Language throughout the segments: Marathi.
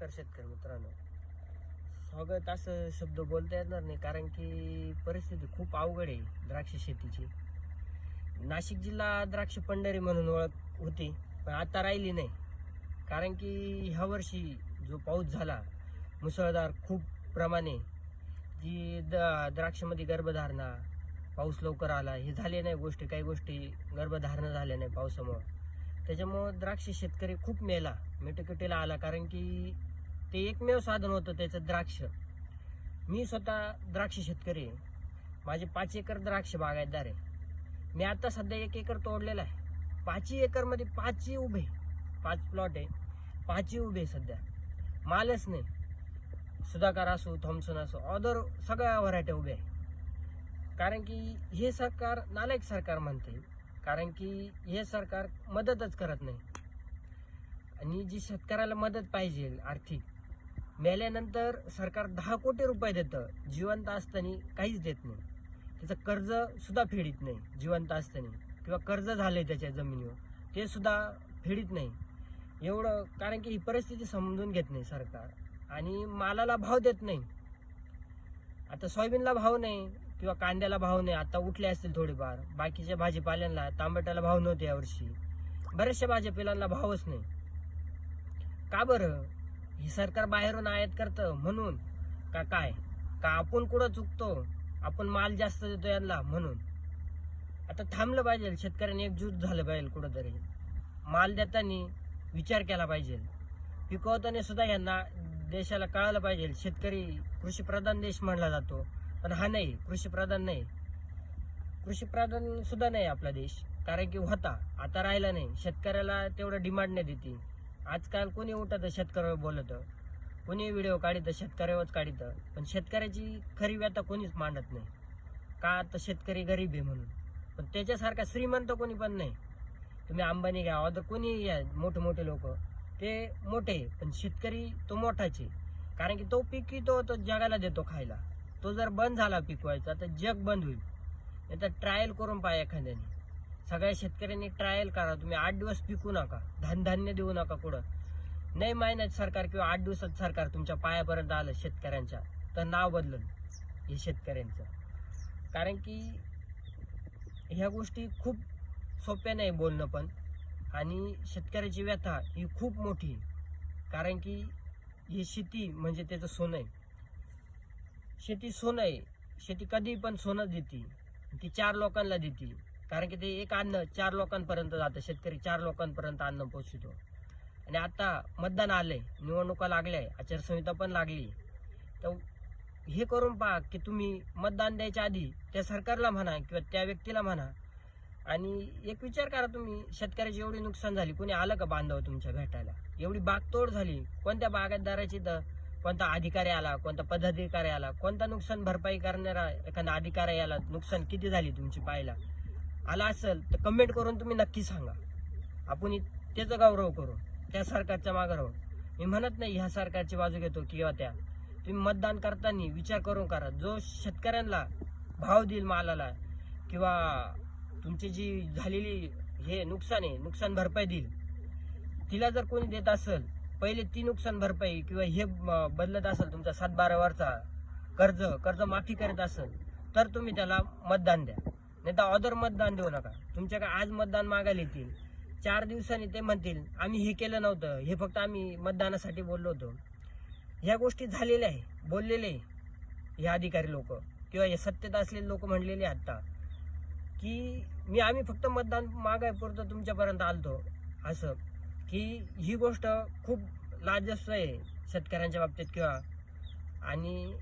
नमस्कार शेतकरी मित्रांनो. स्वागत असं शब्द बोलता येणार नाही कारण की परिस्थिती खूप अवघड आहे द्राक्ष शेतीची. नाशिक जिल्हा द्राक्ष पंढरी म्हणून ओळख होती पण आता राहिली नाही. कारण की ह्या वर्षी जो पाऊस झाला मुसळधार खूप प्रमाणे जी द द्राक्षामध्ये गर्भधारणा पाऊस लवकर आला हे झाले नाही गोष्टी काही गोष्टी गर्भधारणा झाल्या नाही पावसामुळं. त्याच्यामुळं द्राक्ष शेतकरी खूप मेला मेटकुटीला आला. कारण की ते एकमेव साधन होतं त्याचं द्राक्ष. मी स्वतः द्राक्ष शेतकरी आहे. माझे पाच एकर द्राक्ष बागायतदार आहे. मी आता सध्या एक एकर तोडलेला आहे. पाचही एकरमध्ये पाचही उभे पाच प्लॉट आहे. पाचही उभे सध्या. मालच नाही. सुधाकर असो थॉम्सन असो अदर सगळ्या व्हरायट्या उभ्या आहे कारण की हे सरकार नालायक सरकार म्हणते कारण की हे सरकार मदतच करत नाही. आणि जी शेतकऱ्याला मदत पाहिजे आर्थिक मेल्यानंतर सरकार दहा कोटी रुपये देतं जिवंत असताना काहीच देत नाही. त्याचं कर्ज सुद्धा फेडीत नाही जिवंत असताना. किंवा कर्ज झालंय त्याच्या जमिनीवर ते सुद्धा फेडीत नाही. एवढं कारण की ही परिस्थिती समजून घेत नाही सरकार. आणि मालाला भाव देत नाही. आता सोयाबीनला भाव नाही किंवा कांद्याला भाव नाही आता उठले असतील थोडेफार. बाकीच्या भाजीपाल्यांना तांबट्याला भाव नव्हते यावर्षी. बऱ्याचशा भाजीपाल्यांना भावच नाही. का बरं? हे सरकार बाहेरून आयात करतं म्हणून? का काय? का आपण कुठं चुकतो? आपण माल जास्त देतो यांना म्हणून? आता थांबलं पाहिजे. शेतकऱ्यांनी एकजूट झालं पाहिजे कुठंतरी. माल देताना विचार केला पाहिजे. पिकवताना सुद्धा यांना देशाला कळालं पाहिजे. शेतकरी कृषी प्रधान देश म्हणला जातो. पण हा नाही कृषीप्रधान नाही. कृषीप्रधान सुद्धा नाही आपला देश. कारण की होता आता राहिला नाही. शेतकऱ्याला तेवढं डिमांड नाही देते. आजकाल कोणी उठत शेतकऱ्यावर बोलत? कोणी व्हिडिओ काढित शेतकऱ्यावरच काढित. पण शेतकऱ्याची खरी व्यथा कोणीच मांडत नाही. का तर शेतकरी गरीब आहे म्हणून? पण त्याच्यासारखा श्रीमंत कोणी पण नाही. तुम्ही अंबानी घ्या अदर कोणी घ्या मोठे मोठे लोक? ते मोठे आहे, पण शेतकरी तो मोठाच आहे. कारण की तो पिकवितो तो जगाला देतो खायला. तो जर बंद झाला पिकवायचा तर जग बंद होईल. नाही तर ट्रायल करून पाहा एखाद्याने. सगळ्या शेतकऱ्यांनी ट्रायल करा. तुम्ही आठ दिवस पिकू नका. धनधान्य देऊ नका कुठं. नाही महिन्यात सरकार किंवा आठ दिवसात सरकार तुमच्या पायापर्यंत आलं शेतकऱ्यांच्या तर नाव बदलून हे शेतकऱ्यांचं. कारण की ह्या गोष्टी खूप सोप्या नाही बोलणं पण. आणि शेतकऱ्याची व्यथा ही खूप मोठी कारण की ही शेती म्हणजे त्याचं सोनं आहे. शेती सोनं आहे. शेती कधी पण सोनं देते. ती चार लोकांना देते. कारण की ते एक अन्न चार लोकांपर्यंत जातं. शेतकरी चार लोकांपर्यंत अन्न पोचतो आणि आता मतदान आलंय. निवडणुका लागल्या. आहे आचारसंहिता पण लागली. तर हे करून पहा की तुम्ही मतदान द्यायच्या आधी त्या सरकारला म्हणा किंवा त्या व्यक्तीला म्हणा. आणि एक विचार करा तुम्ही शेतकऱ्याची एवढी नुकसान झाली कोणी आलं का बांधव तुमच्या भेटायला? एवढी बागतोड झाली. कोणत्या बागायतदाराची तर कोणता अधिकारी आला कोणता पदाधिकारी आला कोणता नुकसान भरपाई करणारा एखादा अधिकारी आला नुकसान किती झाली तुमची पाहायला? आला असेल तर कमेंट करून तुम्ही नक्की सांगा. आपण त्याचं त्याचा गौरव करू त्या सरकारच्या मागं राहू. मी म्हणत नाही ह्या सरकारची बाजू घेतो किंवा त्या. तुम्ही मतदान करताना विचार करून करा. जो शेतकऱ्यांना भाव देईल मालाला किंवा तुमची जी झालेली हे नुकसान आहे नुकसान भरपाई देईल तिला जर कोणी देत असेल पहिले ती नुकसान भरपाई किंवा हे बदलत असेल तुमचा सात बारा वरचा कर्ज कर्ज माफी करत असेल तर तुम्ही त्याला मतदान द्या. नाही तर अदर मतदान देऊ नका. तुमच्याकडे आज मतदान मागायला येतील चार दिवसांनी ते म्हणतील आम्ही हे केलं नव्हतं हे फक्त आम्ही मतदानासाठी बोललो होतो. ह्या गोष्टी झालेल्या आहे बोललेले आहे हे अधिकारी लोक किंवा हे सत्तेत असलेले लोक म्हणलेले आत्ता की मी आम्ही फक्त मतदान मागायपुरतं तुमच्यापर्यंत आलतो असं. की ही गोष्ट खूप लाजस्व आहे शेतकऱ्यांच्या बाबतीत किंवा आणि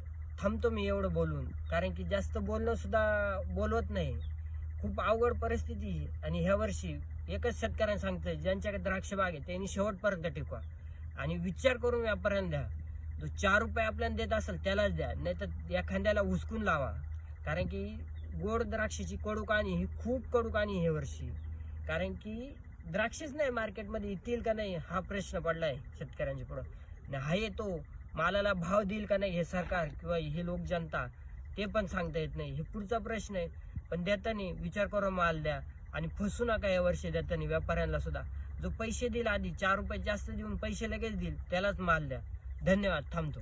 थांबतो मी एवढं बोलून. कारण की जास्त बोलणंसुद्धा बोलवत नाही. खूप अवघड परिस्थिती आणि ह्या वर्षी एकच शेतकऱ्यांना सांगतोय ज्यांच्याकडे द्राक्ष बाग आहे त्यांनी शेवटपर्यंत टिकवा. आणि विचार करून व्यापाऱ्यांना द्या. जो चार रुपये आपल्याला देत असेल त्यालाच द्या. नाही तर एखाद्याला हुसकून लावा. कारण की गोड द्राक्षाची कडूक आणि ही खूप कडूक आणि हे वर्षी. कारण की द्राक्षच नाही मार्केटमध्ये येतील का नाही हा प्रश्न पडलाय शेतकऱ्यांच्या पुढं. आणि हा येतो मालाला भाव देईल का नाही हे सरकार किंवा हे लोक जनता ते पण सांगता येत नाही. हे पुढचा प्रश्न आहे. पण देताना विचार करून माल द्या आणि फसू नका या वर्षी देताना व्यापाऱ्यांना सुद्धा. जो पैसे देईल आधी चार रुपये जास्त देऊन पैसे लगेच देईल त्यालाच माल द्या. धन्यवाद थांबतो.